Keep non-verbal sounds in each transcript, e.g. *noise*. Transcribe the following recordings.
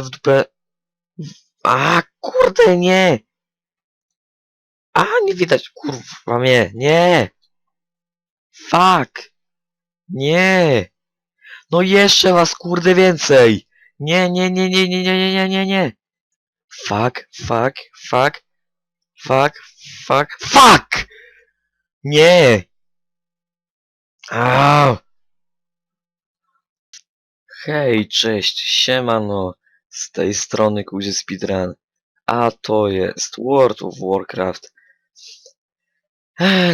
w dupę. A, kurde, nie! A, nie widać, kurwa mnie, nie! Fuck! Nie! No jeszcze was, kurde, więcej! Nie, nie, nie, nie, nie, nie, nie, nie, nie, nie! Fuck, fuck, fuck, fuck, fuck, fuck! Nie! Au! Hej, cześć, siemano, z tej strony Kuzie Speedrun, a to jest World of Warcraft.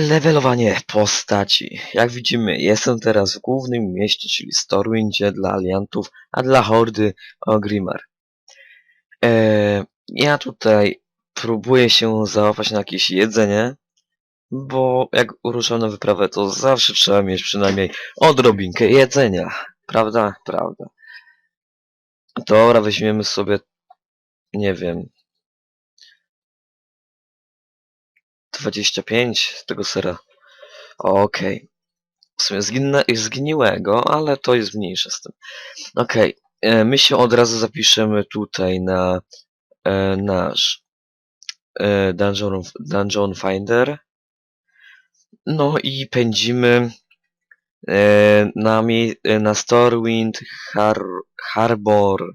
Levelowanie postaci. Jak widzimy, jestem teraz w głównym mieście, czyli Stormwindzie dla aliantów, a dla hordy Ogrimmar. Eee, ja tutaj próbuję się załapać na jakieś jedzenie, bo jak uruszam na wyprawę, to zawsze trzeba mieć przynajmniej odrobinkę jedzenia. Prawda? Prawda. Dobra, weźmiemy sobie, nie wiem, 25 z tego sera. Okej. W sumie zgniłego, ale to jest mniejsze z tym. Okej. e, My się od razu zapiszemy tutaj na e, nasz e, dungeon, dungeon Finder. No i pędzimy na, mie- e, na Storwind Har Harbor,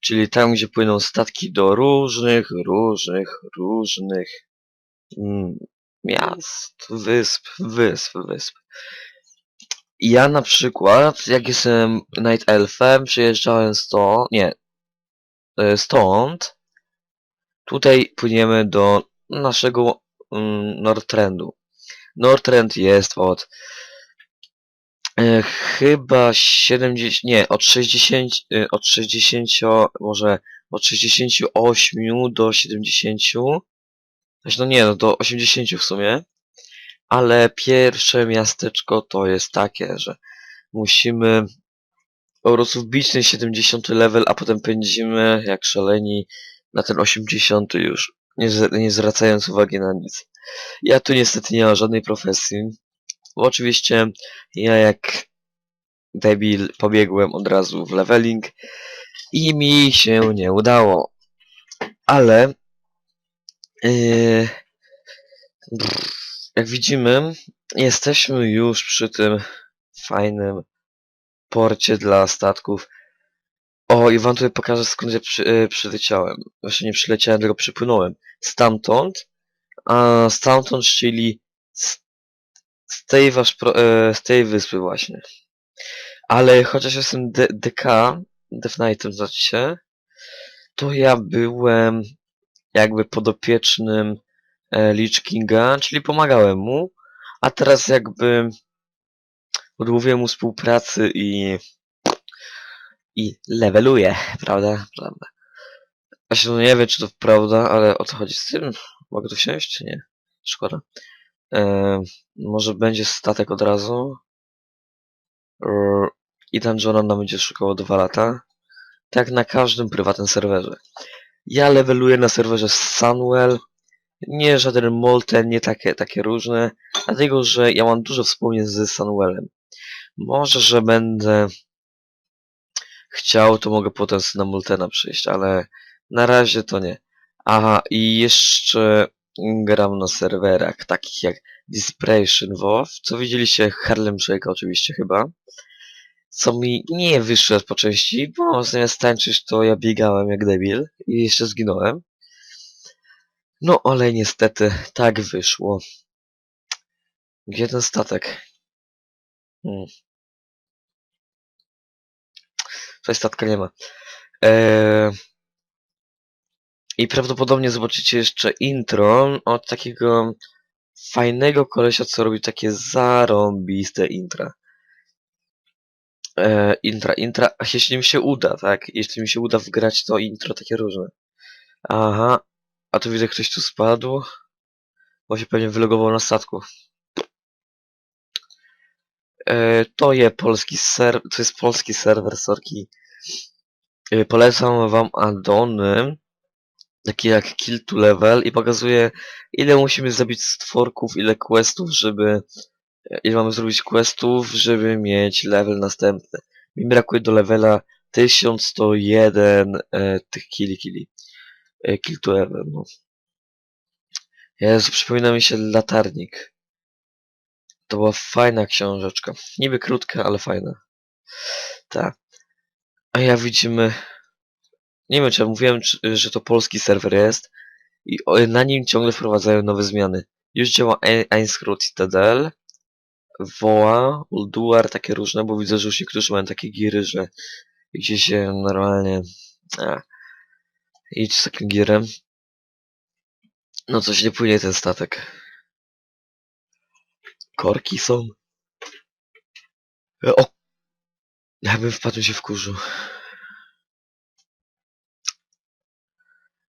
czyli tam, gdzie płyną statki do różnych, różnych, różnych mm, miast, wysp, wysp, wysp. Ja na przykład, jak jestem Night Elfem, przyjeżdżałem stąd, nie, e, stąd, tutaj płyniemy do naszego mm, Northrенdu. Northrend jest od e, chyba 70, nie, od 60, e, od 60, może od 68 do 70, Znaczy, no nie, no do 80 w sumie. Ale pierwsze miasteczko to jest takie, że musimy po prostu wbić ten 70 level, a potem pędzimy jak szaleni na ten 80 już, nie, nie zwracając uwagi na nic. Ja tu niestety nie mam żadnej profesji, oczywiście ja jak debil pobiegłem od razu w leveling i mi się nie udało. Ale yy, jak widzimy, jesteśmy już przy tym fajnym porcie dla statków. O, i wam tutaj pokażę skąd ja przy, e, przyleciałem. Właśnie nie przyleciałem, tylko przypłynąłem. Stamtąd, a stamtąd, czyli z, z tej wasz, pro- e, z tej wyspy właśnie. Ale chociaż jestem D DK, Death Knightem znaczy się, to ja byłem jakby podopiecznym e, Lich Kinga, czyli pomagałem mu, a teraz jakby odmówiłem mu współpracy i i leveluję, prawda? Prawda. Właśnie no nie wiem, czy to prawda, ale o co chodzi z tym? Mogę tu wsiąść, czy nie? Szkoda. E, może będzie statek od razu. E, I dungeona nam będzie szukało dwa lata. Tak na każdym prywatnym serwerze. Ja leveluję na serwerze Sunwell. Nie żaden Molten, nie takie, takie różne. Dlatego, że ja mam dużo wspomnień z Sunwellem. Może, że będę chciał, to mogę potem na Moltena przyjść, ale na razie to nie. Aha, i jeszcze gram na serwerach takich jak Dispersion WoW, co widzieliście Harlem Shake oczywiście chyba. Co mi nie wyszło po części, bo zamiast tańczyć to ja biegałem jak debil i jeszcze zginąłem. No ale niestety tak wyszło. Gdzie ten statek? Hmm. Tutaj statka nie ma. Eee... I prawdopodobnie zobaczycie jeszcze intro od takiego fajnego kolesia, co robi takie zarąbiste intra. Eee, intra, intra, jeśli mi się uda, tak? Jeśli mi się uda wgrać to intro takie różne. Aha, a tu widzę ktoś tu spadł. Bo się pewnie wylogował na statku. E, to jest polski serwer, to jest polski serwer, sorki. E, polecam wam addony, takie jak Kill to Level i pokazuje ile musimy zabić stworków, ile questów, żeby ile mamy zrobić questów, żeby mieć level następny. Mi brakuje do levela 1101 e, tych kili kili. E, kill to ever, no. Jezu, przypomina mi się latarnik. To była fajna książeczka. Niby krótka, ale fajna. Tak. A ja widzimy... Nie wiem, czy ja mówiłem, czy, że to polski serwer jest. I na nim ciągle wprowadzają nowe zmiany. Już działa E- Einschrot Citadel. Woła, Ulduar, takie różne, bo widzę, że już niektórzy mają takie giry, że gdzieś się normalnie... A, idź z takim girem. No coś nie płynie ten statek. Korki są. E, O! Ja bym wpadł się w kurzu.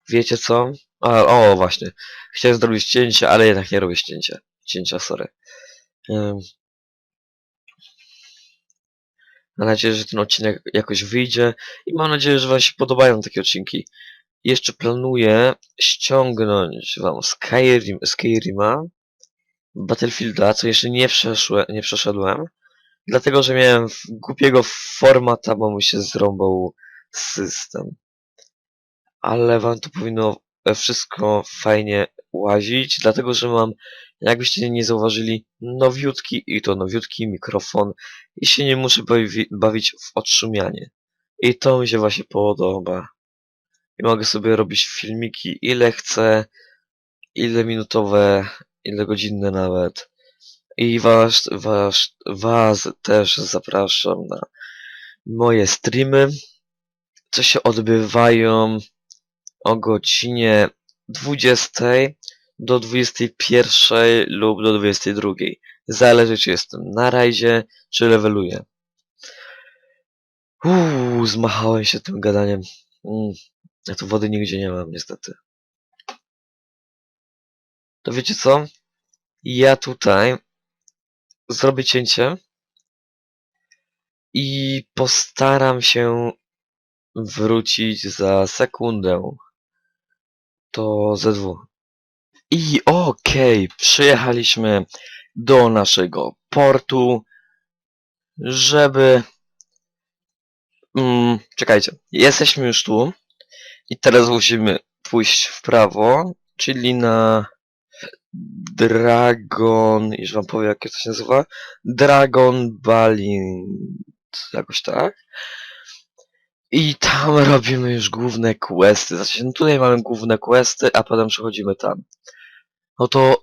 Wiecie co? A, o, właśnie. Chciałem zrobić cięcie, ale jednak nie robię cięcia. Cięcia, sorry. Ym. Mam nadzieję, że ten odcinek jakoś wyjdzie i mam nadzieję, że Wam się podobają takie odcinki. Jeszcze planuję ściągnąć Wam Skyrim, Skyrima, Battlefielda, co jeszcze nie, przeszłe, nie przeszedłem, dlatego, że miałem głupiego formata, bo mu się zrąbał system. Ale Wam to powinno e, wszystko fajnie łazić, dlatego, że mam, jakbyście nie zauważyli, nowiutki i to nowiutki mikrofon i się nie muszę bawi bawić w odszumianie. I to mi się właśnie podoba. I mogę sobie robić filmiki ile chcę, ile minutowe, ile godzinne nawet. I was, was, was też zapraszam na moje streamy, co się odbywają o godzinie 20 do 21 lub do 22. Zależy czy jestem na rajdzie, czy leveluję. Uuu, zmachałem się tym gadaniem. Mm, ja tu wody nigdzie nie mam, niestety. To wiecie co? Ja tutaj zrobię cięcie i postaram się wrócić za sekundę. To ZW. I okej, przyjechaliśmy do naszego portu, żeby... Mm, czekajcie, jesteśmy już tu i teraz musimy pójść w prawo, czyli na Dragon, już wam powiem jak to się nazywa, Dragon Balint, jakoś tak. I tam *laughs* robimy już główne questy. Znaczy, no tutaj mamy główne questy, a potem przechodzimy tam. No to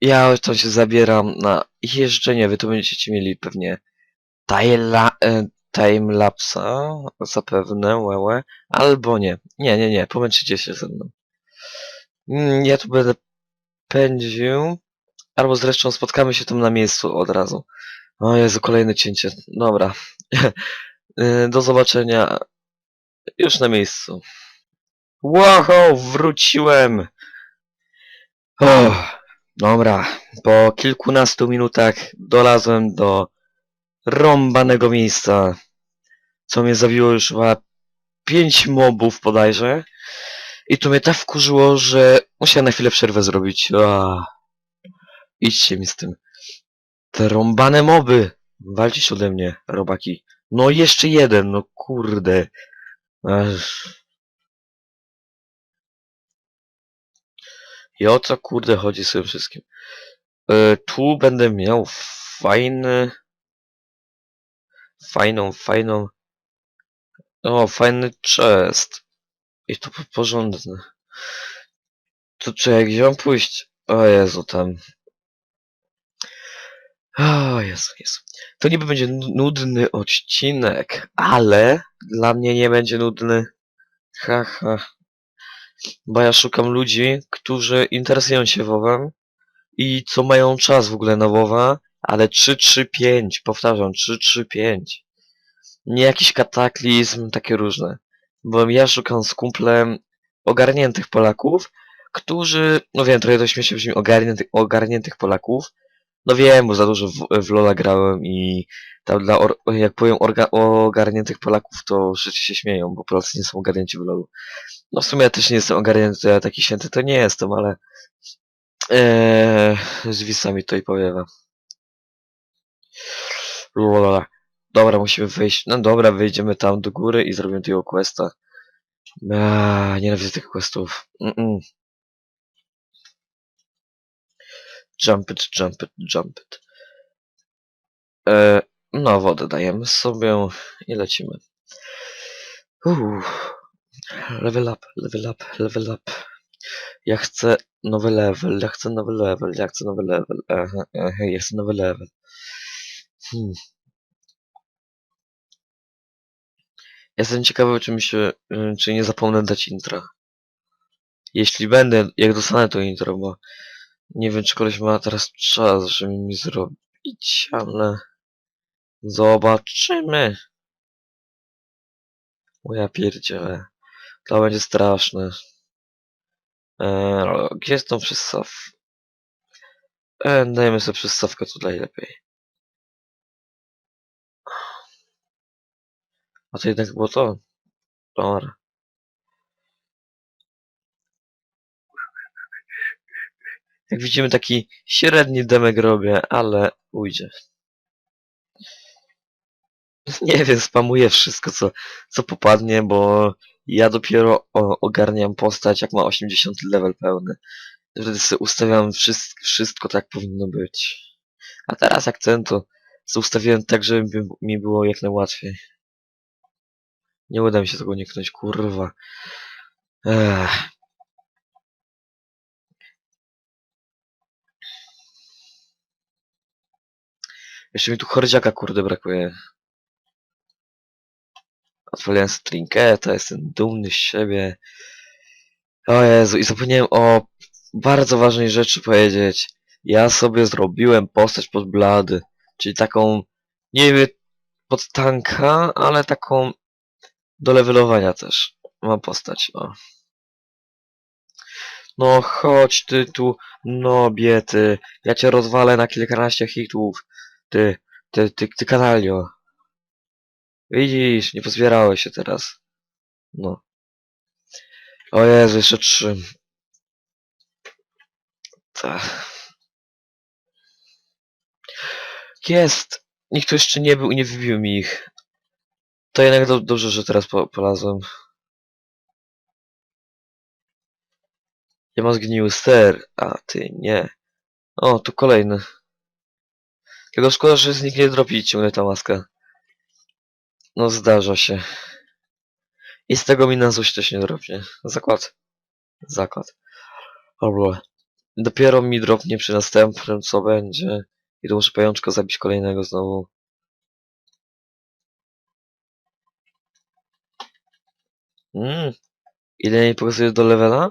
ja to się zabieram na jeżdżenie. Wy to będziecie mieli pewnie e, timelapsa, zapewne, łełe, albo nie. Nie, nie, nie, pomęczycie się ze mną. Mm, Ja tu będę pędził, albo zresztą spotkamy się tam na miejscu od razu. O Jezu, kolejne cięcie. Dobra. Y, *laughs* Do zobaczenia już na miejscu. Wow, wróciłem! O, dobra, po kilkunastu minutach dolazłem do rąbanego miejsca, co mnie zabiło już chyba pięć mobów bodajże. I to mnie tak wkurzyło, że musiałem na chwilę przerwę zrobić. Idźcie mi z tym. Te rąbane moby! Walczyć ode mnie, robaki. No jeszcze jeden, no kurde. I o co kurde chodzi z tym wszystkim? E, tu będę miał fajny... Fajną, fajną... O, fajny chest. I to po- porządny. To czekaj, gdzie mam pójść? O Jezu, tam. O Jezu, Jezu. To niby będzie nu- nudny odcinek, ale dla mnie nie będzie nudny. Haha. Bo ja szukam ludzi, którzy interesują się WoWem i co mają czas w ogóle na WoWa, ale 3-3-5, powtarzam, 3-3-5. Nie jakiś kataklizm, takie różne. Bo ja szukam z kumplem ogarniętych Polaków, którzy, no wiem, trochę to śmiesznie brzmi, ogarniętych, ogarniętych Polaków. No wiem, bo za dużo w, w Lola grałem i tam dla, or, jak powiem orga, ogarniętych Polaków, to wszyscy się śmieją, bo Polacy nie są ogarnięci w Lolu. No w sumie ja też nie jestem ogarnięty, ja taki święty to nie jestem, ale eee, z wisami to i powiewa. Lola. Dobra, musimy wyjść. No dobra, wyjdziemy tam do góry i zrobimy tego questa. Aaaa, nienawidzę tych questów. Mm -mm. Jump it, jump it, jump it. E, no, wodę dajemy sobie i lecimy. Uff. Level up, level up, level up. Ja chcę nowy level, ja chcę nowy level, ja chcę nowy level. Aha, aha, nowy level. Hmm. Jestem ciekawy, czy mi się, y, czy nie zapomnę dać intra. Jeśli będę, jak dostanę to intro, bo nie wiem, czy koleś ma teraz czas, żeby mi zrobić, ale zobaczymy. O ja pierdzielę. To będzie straszne. Eee, gdzie jest tą przystawkę? Eee, dajemy sobie przystawkę tutaj lepiej. A to jednak było to. Dobra. Jak widzimy taki średni demek robię, ale ujdzie. *laughs* Nie wiem, spamuję wszystko co, co popadnie, bo ja dopiero ogarniam postać jak ma 80 level pełny. Wtedy sobie ustawiam wszystko, wszystko tak powinno być. A teraz akcentu co ustawiłem tak, żeby mi było jak najłatwiej. Nie uda mi się tego uniknąć, kurwa. Ech. Jeszcze mi tu hordziaka, kurde, brakuje. Odpaliłem trinketa, jestem dumny z siebie. O Jezu, i zapomniałem o bardzo ważnej rzeczy powiedzieć. Ja sobie zrobiłem postać pod blady, czyli taką, nie wiem, pod tanka, ale taką do levelowania też. Mam postać, o. No chodź ty tu, no biety. Ja cię rozwalę na kilkanaście hitów. Ty, ty, ty, ty kanalio. Widzisz, nie pozbierałeś się teraz. No. O Jezu, jeszcze trzy. Tak. Jest! Nikt tu jeszcze nie był i nie wybił mi ich. To jednak do, dobrze, że teraz po, polazłem. Ja mam zgniły ster, a ty nie. O, tu kolejny. Tylko szkoda, że z nich nie dropi ciągle ta maska. No zdarza się. I z tego mi na złość też nie dropnie. Zakład. Zakład. Dobra. Dopiero mi dropnie przy następnym, co będzie. I tu muszę pajączka zabić kolejnego znowu. Mmm. Ile mi pokazuje do levela?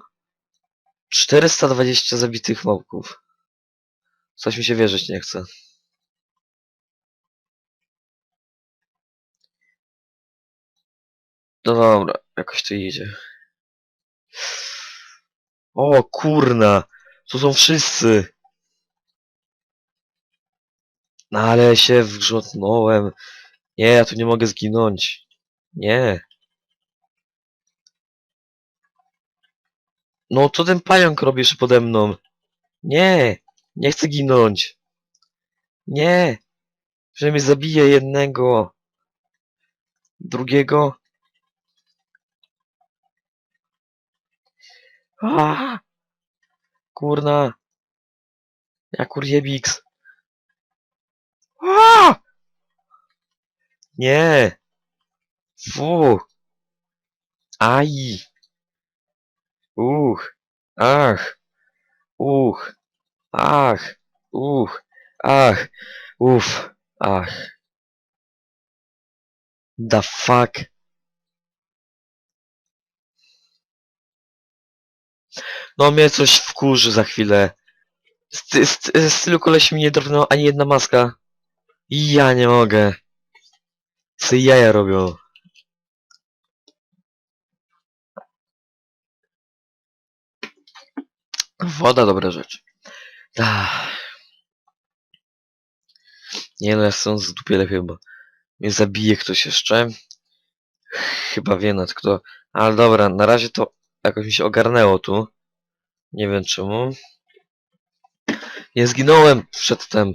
420 zabitych małpków. Coś mi się wierzyć nie chce. No dobra, jakoś to idzie. O kurna! Tu są wszyscy! No ale się wgrzątnąłem. Nie, ja tu nie mogę zginąć. Nie. No co ten pająk robisz pode mną? Nie! Nie chcę ginąć. Nie! Że mnie zabije jednego. Drugiego. A! Kurna. Ja kurjebiks. A! Nie. Fu. Aj. Uch. Ach. Uch. Ach. Uch. Ach. Uff. Ach. The fuck. No mnie coś wkurzy za chwilę. Z, z, z tylu koleś mi nie drgnął ani jedna maska. I ja nie mogę. Co jaja robią. Woda dobra rzecz. Ach. Nie no, ja chcę z dupie lepiej, bo mnie zabije ktoś jeszcze. Chyba wie nad kto. Ale dobra, na razie to jakoś mi się ogarnęło tu. Nie wiem czemu. Nie zginąłem przedtem.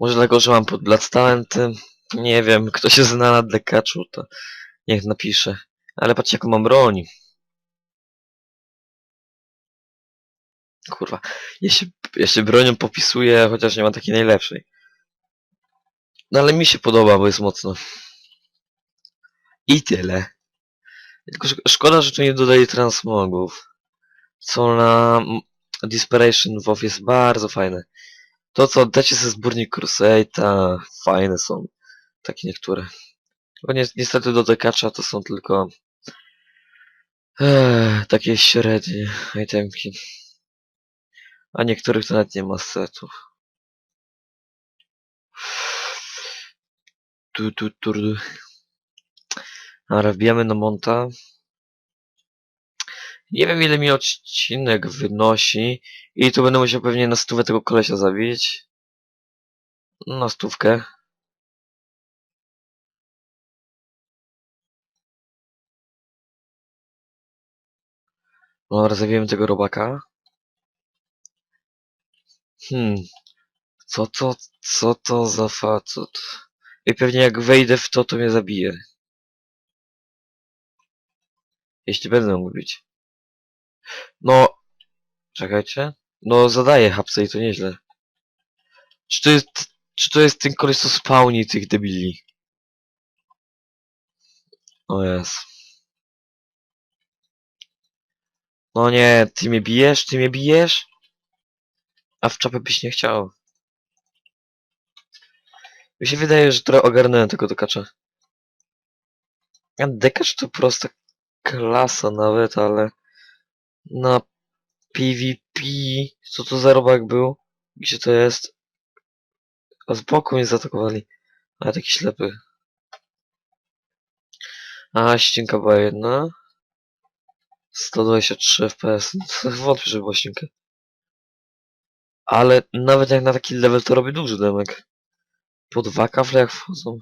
Może dlatego, że mam pod Blood Talenty. Nie wiem, kto się zna na dekaczu, to niech napisze. Ale patrzcie, jaką mam broń. Kurwa. Ja się, ja się bronią popisuję, chociaż nie mam takiej najlepszej. No ale mi się podoba, bo jest mocno. I tyle. Tylko szk- szkoda, że tu nie dodaje transmogów. Co na Desperation WoW jest bardzo fajne. To co dacie ze zbiornik Crusade'a, fajne są. Takie niektóre. Bo ni niestety do dekacza to są tylko Ech, takie średnie itemki. A niektórych to nawet nie ma setów. Tu, tu, tu, tu. Dobra, wbijamy na monta. Nie wiem ile mi odcinek wynosi. I tu będę musiał pewnie na stówę tego kolesia zabić. Na stówkę. Dobra, zabijemy tego robaka. Hmm. Co to, co to za facet? I pewnie jak wejdę w to, to mnie zabije. Jeśli będę mógł bić. No. Czekajcie. No zadaję hapsy i to nieźle. Czy to jest, czy to jest ten koleś, co spawni tych debili? O jest. No nie, ty mnie bijesz, ty mnie bijesz? A w czapę byś nie chciał. Mi się wydaje, że trochę ogarnąłem tego dokacza. A dekacz to prosta klasa nawet, ale na PvP co to za robak był? Gdzie to jest? A z boku mnie zaatakowali. A taki ślepy. A, ścinka była jedna. 123 FPS. Wątpię, że była ścinka. Ale nawet jak na taki level to robi duży demek. Po dwa kafle jak wchodzą.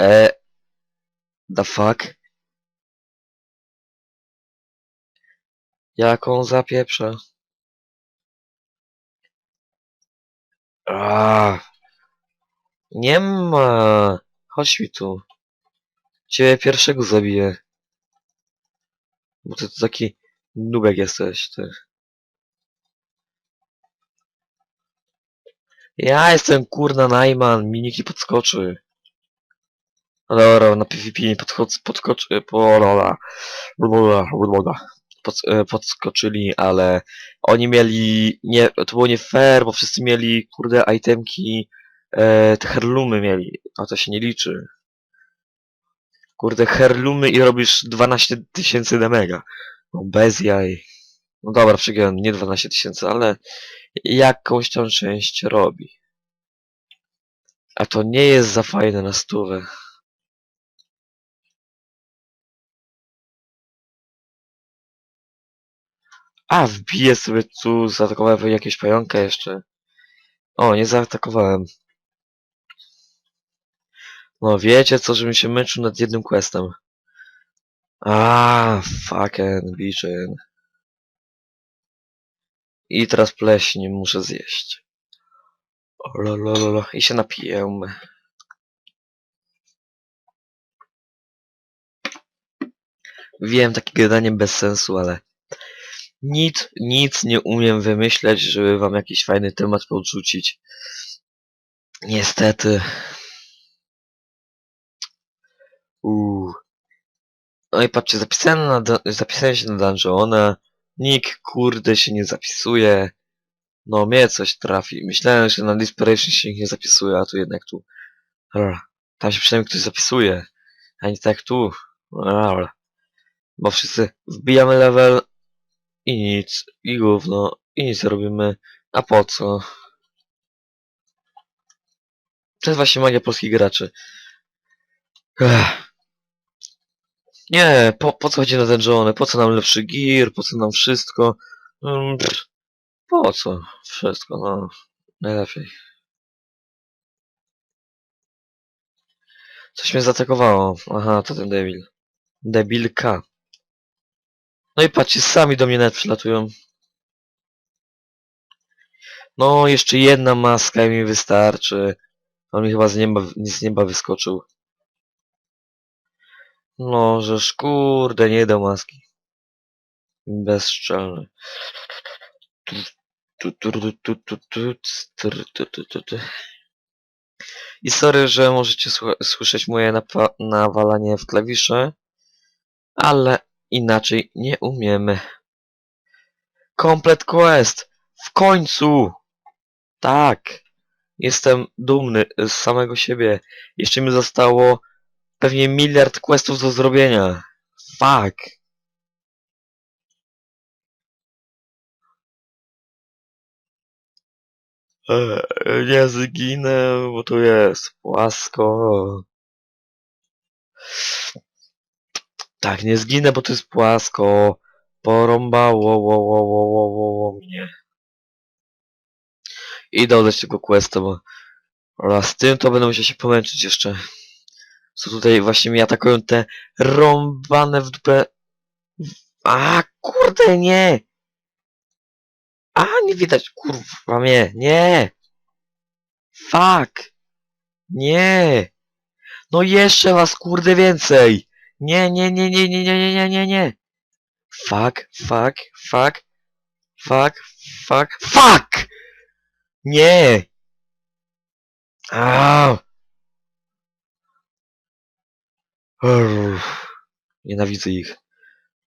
E. The fuck? Jaką zapieprza? Aaa. Nie ma. Chodź mi tu. Ciebie pierwszego zabiję. Bo ty to taki nubek jesteś, ty. Ja jestem kurna Najman, miniki podskoczy. No Dobra, na PvP nie podchodz, podskoczy, polola, pod, e, podskoczyli, ale oni mieli, nie, to było nie fair, bo wszyscy mieli, kurde, itemki, e, te herlumy mieli, a to się nie liczy. Kurde, herlumy i robisz 12 tysięcy demega. No bez jaj. No dobra, przegiąłem, nie 12 tysięcy, ale jakąś tam część robi. A to nie jest za fajne na stówę. A, wbiję sobie tu, zaatakowałem jakieś pająka jeszcze. O, nie zaatakowałem. No wiecie co, żebym się męczył nad jednym questem. A, fucking biczyn. I teraz pleśń muszę zjeść. O, lo, lo, lo, lo. I się napiję. Wiem, takie gadanie bez sensu, ale nic, nic nie umiem wymyśleć, żeby wam jakiś fajny temat podrzucić. Niestety. Uuu. No i patrzcie, zapisałem, na, zapisałem się na dungeona. Nick, kurde, się nie zapisuje. No, mnie coś trafi. Myślałem, że na Desperation się nie zapisuje, a tu jednak tu. Tam się przynajmniej ktoś zapisuje. A nie tak tu. Bo wszyscy wbijamy level i nic, i gówno, i nic robimy. A po co? To jest właśnie magia polskich graczy. Ech. Nie, po, po co chodzi na dungeony? Po co nam lepszy gear? Po co nam wszystko? Mm, po co? Wszystko, no. Najlepiej. Coś mnie zaatakowało. Aha, to ten debil. Debilka. No i patrzcie, sami do mnie nawet przylatują. No, jeszcze jedna maska mi wystarczy. On mi chyba z nieba, z nieba wyskoczył. No, że kurde, nie do maski. Bezczelny. I sorry, że możecie słyszeć moje nawalanie w klawisze, ale inaczej nie umiemy. Komplet quest! W końcu! Tak! Jestem dumny z samego siebie. Jeszcze mi zostało pewnie miliard questów do zrobienia. Fuck! Eee, Nie zginę, bo tu jest płasko. Tak, nie zginę, bo tu jest płasko. Porąbało wo, wo, wo, wo, wo, wo mnie. Idę oddać tego questa, bo a z tym to będę musiał się pomęczyć jeszcze. Co tutaj właśnie mnie atakują te rąbane w dupę... A kurde, nie! A, nie widać, kurwa mnie, nie! Fuck! Nie! No jeszcze was, kurde, więcej! Nie, nie, nie, nie, nie, nie, nie, nie, nie, nie! Fuck, fuck, fuck, fuck, fuck, fuck! Nie! Au! Uff, Nienawidzę ich.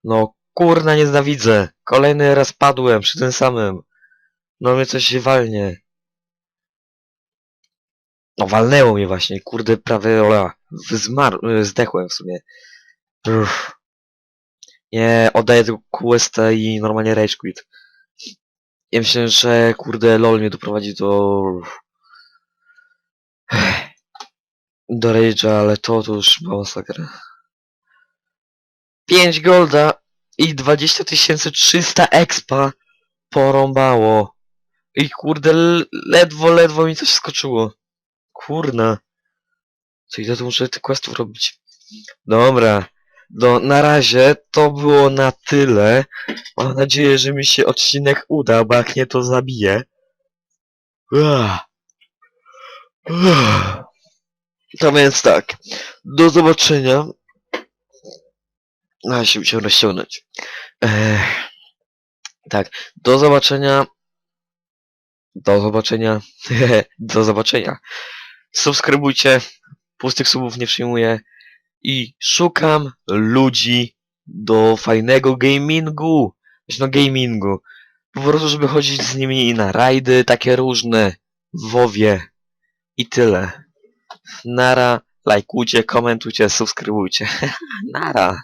No kurna nienawidzę. Kolejny raz padłem przy tym samym. No mnie coś się walnie. No walnęło mnie właśnie. Kurde prawie ola. Zmar zdechłem w sumie. Uff. Nie, oddaję tego questa i normalnie rage quit. Ja myślę, że kurde LOL mnie doprowadzi do... Do rage'a, ale to, to już była masakra. 5 golda i 20 300 expa porąbało. I kurde, ledwo, ledwo mi coś skoczyło. Kurna. Co ile to muszę tych questów robić? Dobra. No, na razie to było na tyle. Mam nadzieję, że mi się odcinek uda, bo jak nie, to zabiję. Uah. Uah. To więc tak. Do zobaczenia. A, się rozciągnąć. Ech. Tak. Do zobaczenia. Do zobaczenia. *laughs* Do zobaczenia. Subskrybujcie. Pustych subów nie przyjmuję. I szukam ludzi do fajnego gamingu. Znaczy, No gamingu. Po prostu, żeby chodzić z nimi na rajdy takie różne. W WoWie. I tyle. Nara. Lajkujcie, komentujcie, subskrybujcie. *laughs* Nara.